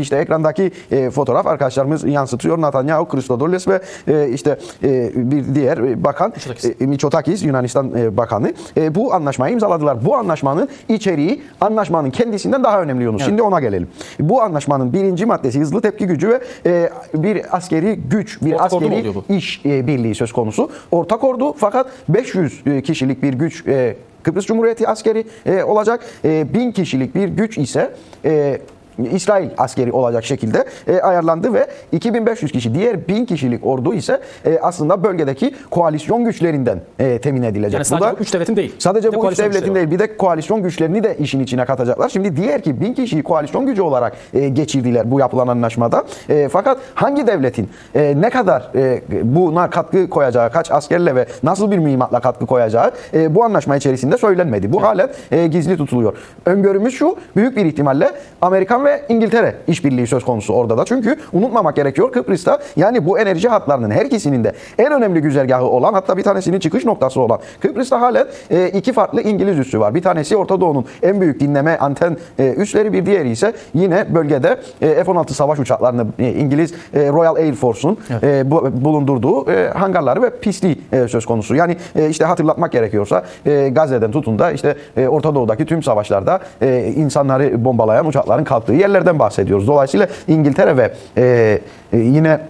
İşte ekrandaki e, fotoğraf arkadaşlarımız yansıtıyor. Netanyahu, Christodoulos ve e, işte e, bir diğer e, bakan Mitsotakis. e, Mitsotakis Yunanistan e, bakanı e, bu anlaşmayı imzaladılar. Bu anlaşmanın içeriği anlaşmanın kendisinden daha önemli Yunus. Şimdi ona gelelim. Bu anlaşmanın birinci maddesi hızlı tepki gücü ve e, bir askeri güç, bir Ortak askeri iş e, birliği söz konusu. Ortak ordu fakat 500 e, kişilik bir güç e, Kıbrıs Cumhuriyeti askeri e, olacak. E, 1000 kişilik bir güç ise e, İsrail askeri olacak şekilde e, ayarlandı ve 2500 kişi diğer 1000 kişilik ordu ise e, aslında bölgedeki koalisyon güçlerinden e, temin edilecek. Yani sadece bu üç devletin değil. Sadece de bu üç devletin değil bir de koalisyon güçlerini de işin içine katacaklar. Şimdi diğer ki bin kişiyi koalisyon gücü olarak e, geçirdiler bu yapılan anlaşmada. E, fakat hangi devletin e, ne kadar e, buna katkı koyacağı, kaç askerle ve nasıl bir mühimmatla katkı koyacağı e, bu anlaşma içerisinde söylenmedi. Bu halen e, gizli tutuluyor. Öngörümüz şu, büyük bir ihtimalle Amerikan ve İngiltere işbirliği söz konusu orada da. Çünkü unutmamak gerekiyor Kıbrıs'ta yani bu enerji hatlarının her ikisinin de en önemli güzergahı olan hatta bir tanesinin çıkış noktası olan Kıbrıs'ta halen e, iki farklı İngiliz üssü var. Bir tanesi Orta Doğu'nun en büyük dinleme anten e, üsleri bir diğeri ise yine bölgede e, F-16 savaş uçaklarını e, İngiliz e, Royal Air Force'un e, bu- bulundurduğu e, hangarları ve pisliği e, söz konusu. Yani e, işte hatırlatmak gerekiyorsa e, Gazze'den tutun da işte e, Orta Doğu'daki tüm savaşlarda e, insanları bombalayan uçakların kalktığı yerlerden bahsediyoruz. Dolayısıyla İngiltere ve e, e, yine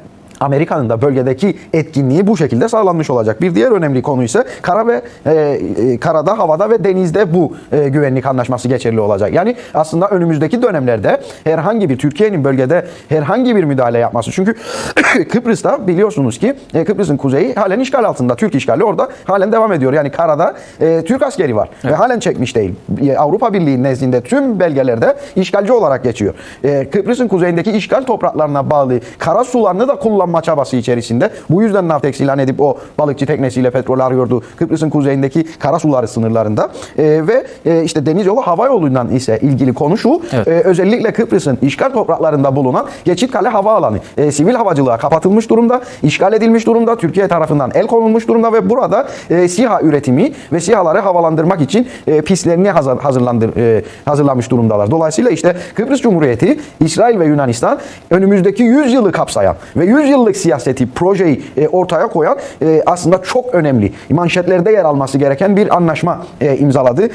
Amerika'nın da bölgedeki etkinliği bu şekilde sağlanmış olacak. Bir diğer önemli konu ise kara ve e, e, karada, havada ve denizde bu e, güvenlik anlaşması geçerli olacak. Yani aslında önümüzdeki dönemlerde herhangi bir Türkiye'nin bölgede herhangi bir müdahale yapması. Çünkü Kıbrıs'ta biliyorsunuz ki e, Kıbrıs'ın kuzeyi halen işgal altında. Türk işgali orada halen devam ediyor. Yani karada e, Türk askeri var ve halen çekmiş değil. E, Avrupa Birliği nezdinde tüm belgelerde işgalci olarak geçiyor. E, Kıbrıs'ın kuzeyindeki işgal topraklarına bağlı kara sularını da kullanma çabası içerisinde. Bu yüzden Navtex ilan edip o balıkçı teknesiyle petrol arıyordu Kıbrıs'ın kuzeyindeki kara suları sınırlarında. E, ve e, işte deniz yolu hava yolundan ise ilgili konu şu. Evet. e, özellikle Kıbrıs'ın işgal topraklarında bulunan Geçitkale Havaalanı e, sivil havacılığa kapatılmış durumda, işgal edilmiş durumda, Türkiye tarafından el konulmuş durumda ve burada e, SİHA üretimi ve SİHA'ları havalandırmak için e, pistlerini hazır, hazırlandır, e, hazırlamış durumdalar. Dolayısıyla işte Kıbrıs Cumhuriyeti, İsrail ve Yunanistan önümüzdeki 100 yılı kapsayan ve 100 yıllık siyaseti, projeyi e, ortaya koyan e, aslında çok önemli manşetlerde yer alması gereken bir anlaşma e, imzaladı.